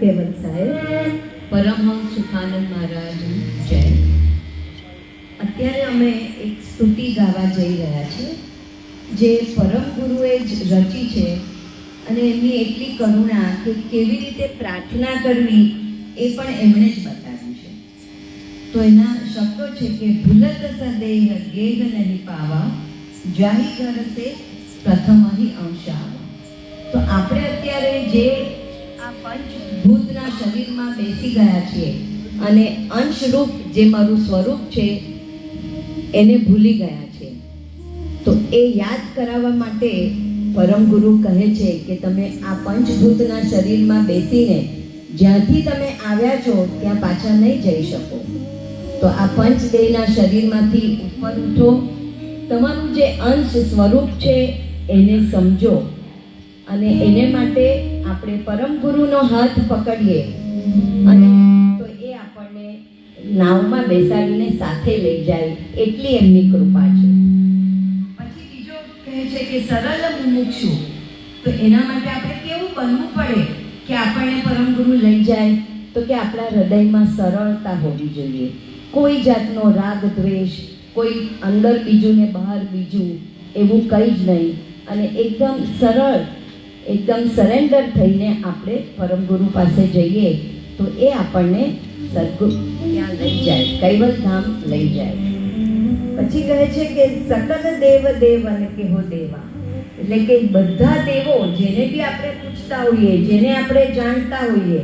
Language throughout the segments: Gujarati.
કેવલ સાહેબ. પરમહંસ સુખાનંદ મહારાજ જય. અત્યારે અમે એક સ્તુતિ ગાવા જઈ રહ્યા છીએ જે પરમ ગુરુએ જ રચી છે અને એમની એટલી કરુણા કે કેવી રીતે પ્રાર્થના કરવી એ પણ એમણે જ બતાવ્યું છે. તો એના શબ્દો છે કે ભૂલત સદેહ ગેહ નહીં પાવા જાહી ઘર સે પ્રથમ અહીં અંશાવા તો આપણે અત્યારે જે આ પંચભૂતના શરીરમાં બેસી ગયા છીએ. અને અંશરૂપ જે મારું સ્વરૂપ છે, એને ભૂલી ગયા છે. તો એ યાદ કરાવવા માટે પરમ ગુરુ કહે છે કે તમે આ પંચભૂતના શરીરમાં બેસીને જ્યાંથી તમે આવ્યા છો, ત્યાં પાછા નહીં જઈ શકો. તો આ પંચદેહના શરીરમાંથી ઉપર ઉઠો. તમારું જે અંશ સ્વરૂપ છે, એને સમજો. અને એને માટે આપણે પરમ ગુરુનો હાથ પકડીએ. અને તો એ આપણને નાવમાં બેસાડીને સાથે લઈ જાય એટલી એમની કૃપા છે. પછી બીજો કહે છે કે સરળ મુમુક્ષુ તો એના માટે આપણે કેવું બનવું પડે કે આપણને પરમ ગુરુ લઈ જાય? તો કે આપણા હૃદયમાં સરળતા હોવી જોઈએ. કોઈ જાતનો રાગ દ્વેષ કોઈ અંદર બીજું ને બહાર બીજું એવું કંઈ જ નહીં. અને એકદમ સરળ એકદમ સરેન્ડર થઈને આપણે પરમ ગુરુ પાસે જઈએ, તો એ આપણને સદગુરુ ત્યાં લઈ જાય, કૈવલ ધામ લઈ જાય. પછી કહે છે કે સકલ દેવ દેવ અને કેહો દેવા. એટલે કે બધા દેવો જેને બી આપણે પૂછતા હોઈએ, જેને આપણે જાણતા હોઈએ,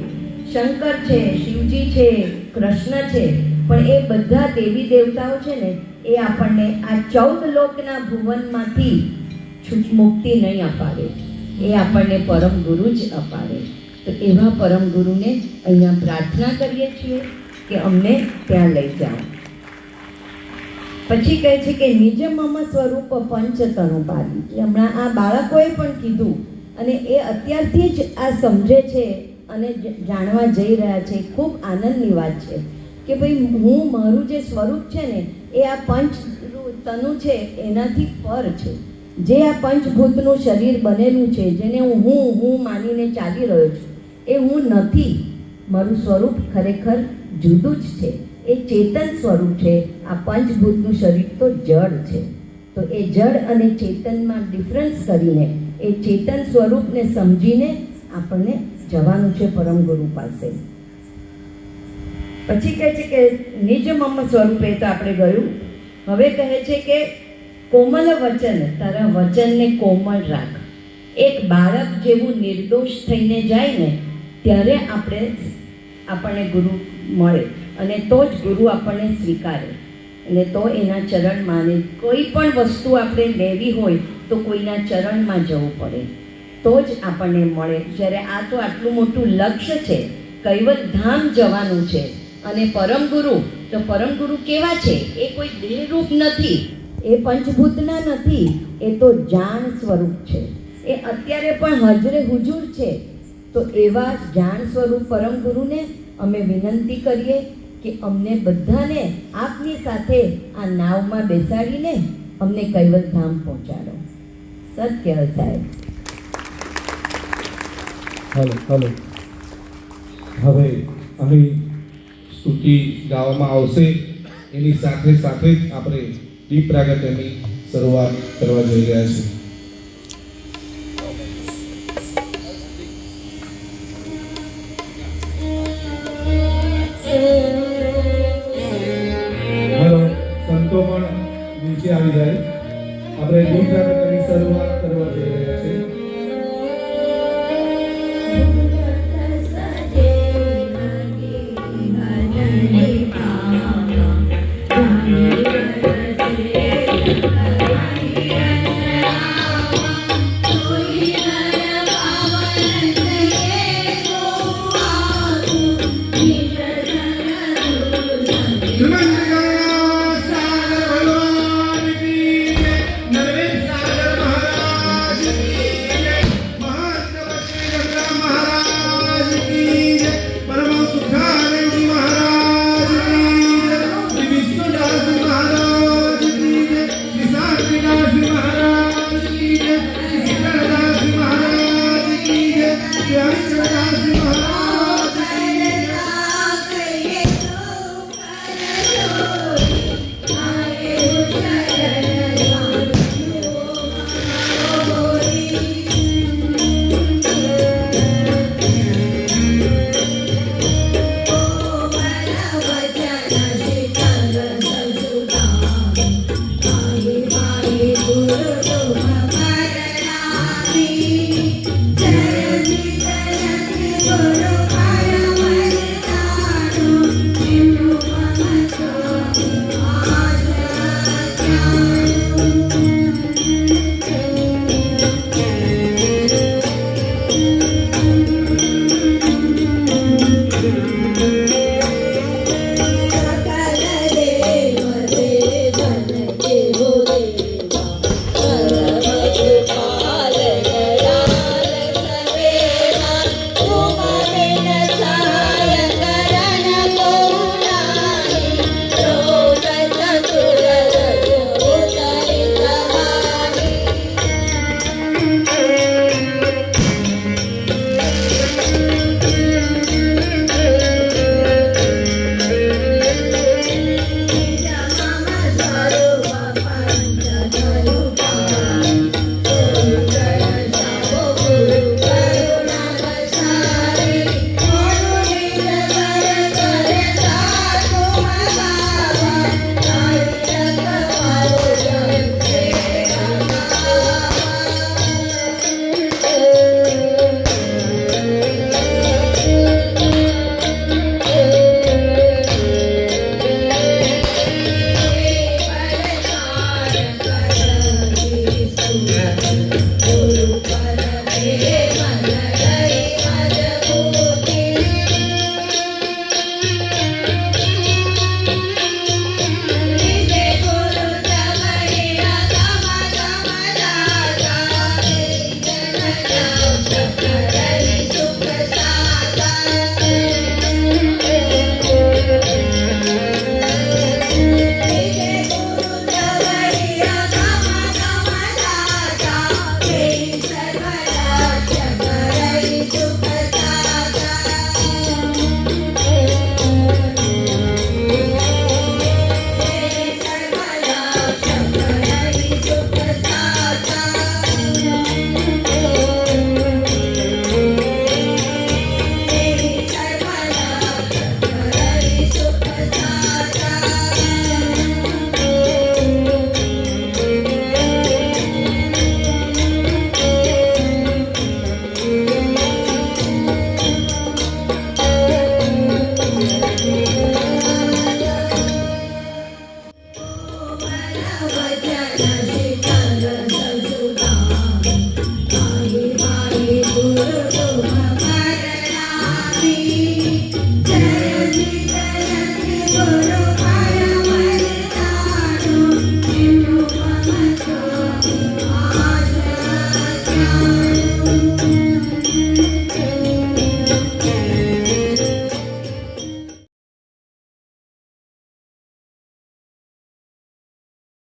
શંકર છે, શિવજી છે, કૃષ્ણ છે, પણ એ બધા દેવી દેવતાઓ છે ને, એ આપણને આ ચૌદ લોકના ભુવનમાંથી છૂટ મુક્તિ નહીં અપાવે. એ આપણને પરમ ગુરુ જ અપાવે. તો એવા પરમ ગુરુને અહીંયા પ્રાર્થના કરીએ છીએ કે અમને ત્યાં લઈ જાઓ. પછી કહે છે કે નિજ સ્વરૂપ પંચતનુ પાડી કે હમણાં આ બાળકોએ પણ કીધું અને એ અત્યારથી જ આ સમજે છે અને જાણવા જઈ રહ્યા છે. ખૂબ આનંદની વાત છે કે ભાઈ હું મારું જે સ્વરૂપ છે ને, એ આ પંચ તનુ છે, એનાથી પર છે. જે આ પંચભૂતનું શરીર બનેલું છે, જેને હું હું હું માનીને ચાલી રહ્યો છું, એ હું નથી. મારું સ્વરૂપ ખરેખર જુદું જ છે. એ ચેતન સ્વરૂપ છે. આ પંચભૂતનું શરીર તો જળ છે. તો એ જળ અને ચેતનમાં ડિફરન્સ કરીને એ ચેતન સ્વરૂપને સમજીને આપણને જવાનું છે પરમ ગુરુ પાસે. પછી કહે છે કે નિજ મમ સ્વરૂપે તો આપણે ગયું. હવે કહે છે કે કોમલ વચન, તારા વચનને કોમળ રાખ. એક બાળક જેવું નિર્દોષ થઈને જાય ને, ત્યારે આપણે આપણને ગુરુ મળે અને તો જ ગુરુ આપણને સ્વીકારે. અને તો એના ચરણ માને. કોઈ પણ વસ્તુ આપણે લેવી હોય તો કોઈના ચરણમાં જવું પડે. તો જ આપણને મળે. જ્યારે આ તો આટલું મોટું લક્ષ્ય છે, કૈવત ધામ જવાનું છે. અને પરમ ગુરુ, તો પરમ ગુરુ કેવા છે? એ કોઈ દેહરૂપ નથી. એ પંચભૂતના નથી, એ તો જાણ સ્વરૂપ છે. એ અત્યારે પણ હજરે હુજુર છે. તો એવા જાણ સ્વરૂપ પરમ ગુરુને અમે વિનંતી કરીએ કે અમને બધાને આપની સાથે આ નાવમાં બેસાડીને અમને કૈવત ધામ પહોંચાડો. સત્ય સાહેબ. હલો હવે અહીં સ્તુતિ ગાવામાં આવશે. એની સાથે સાથે જ આપણે દીપ પ્રાગટ્યની શરૂઆત કરવા જઈ રહ્યા છીએ સંતો પણ નીચે આવી જાય. આપણે દીપ પ્રાગટ્યની શરૂઆત Gentlemen.